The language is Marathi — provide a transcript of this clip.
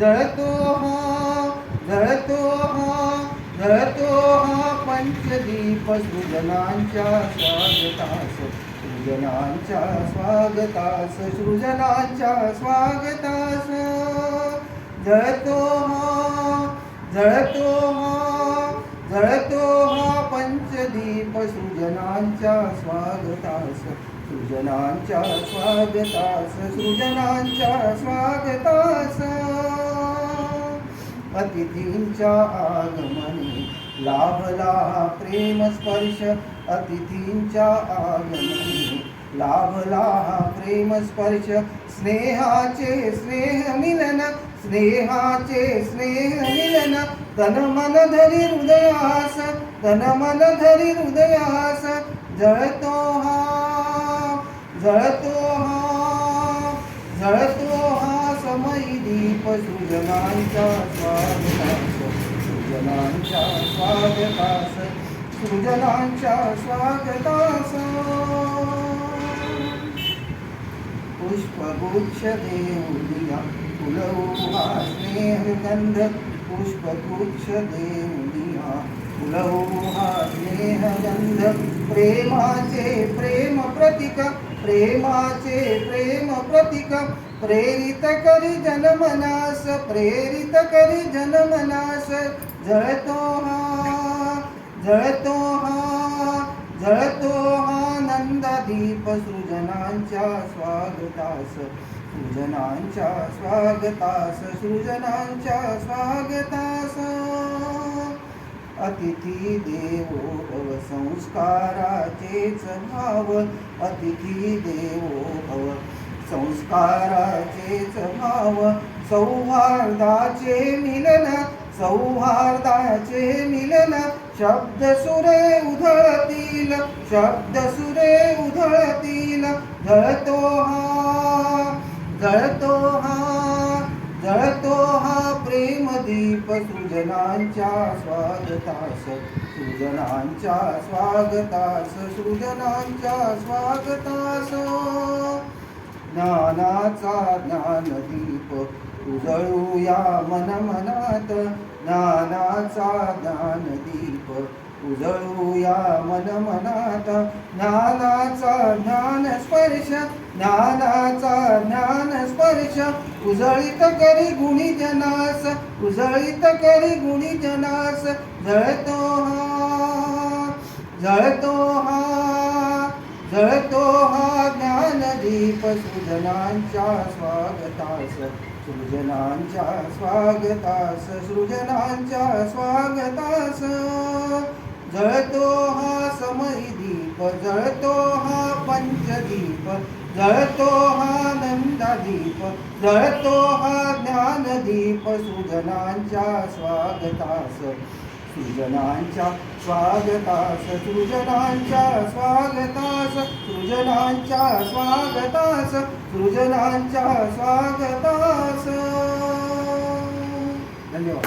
जळतो हा जळतो हा जळतो हा पंचदीप सृजनांच्या स्वागतास सृजनांच्या स्वागतास सृजनांच्या स्वागतास. जळतो हा जळतो हा जळतो हा पंचदीप सृजनांच्या स्वागतास सृजनांच्या स्वागतास सृजनांच्या स्वागतास. अतिथींच्या आगमनी. लाभला प्रेम स्पर्श अतिथींच्या आगमनी. लाभला प्रेम स्पर्श स्नेहाचे स्नेह मिलन. स्नेहाचे स्नेह मिलन. तन मन धरी हृदयास. तन मन धरी हृदयास. जळतो हा जळतो सृजनांच्या स्वागतास सृजनांच्या स्वागतास सुजनांच्या स्वागतास पुष्पगुच्छ देऊलिया फुलवू स्नेहगंध पुष्पगुच्छ देऊलिया फुलवू स्नेहगंध प्रेमाचे प्रेम प्रतीक। प्रेमाचे प्रेम प्रतीक प्रेरित करी जनमनास प्रेरित करी जनमनास जळतो हा जळतो हा जळतो हा नंददीप सृजनांच्या स्वागतास सृजनांच्या स्वागतास सृजनांच्या स्वागतास. अतिथी देवो भव संस्काराचेच भाव अतिथी देवो भव संस्काराचेच भाव सौहार्दाचे मिलन सौहार्दाचे मिलन. शब्द सुरे उधळतील शब्द सुरे उधळतील. जळतो हा जळतो सृजनांच्या स्वागतास सृजनांच्या स्वागतास सृजनांच्या स्वागतास. ज्ञानाचा ज्ञानदीप उजळूया मन मनात ज्ञानाचा ज्ञानदीप उजळूया मन मनात ज्ञानाचा ज्ञान स्पर्श ज्ञानाचा ज्ञान स्पर्श उजळीत करी गुणी जनास उजळीत करी गुणी जनास जळतो हा जळतो हा जळतो हा ज्ञानदीप सृजनांच्या स्वागतास सृजनांच्या स्वागतास सृजनांच्या स्वागतास. जळतो हा समयी दीप जळतो हा पंचदीप जळतो हा नंदादीप जळतो हा ज्ञानदीप सुजनांच्या स्वागतास. सृजनांच्या स्वागतास सृजनांच्या स्वागतास सृजनांच्या स्वागतास सृजनांच्या स्वागतास. धन्यवाद.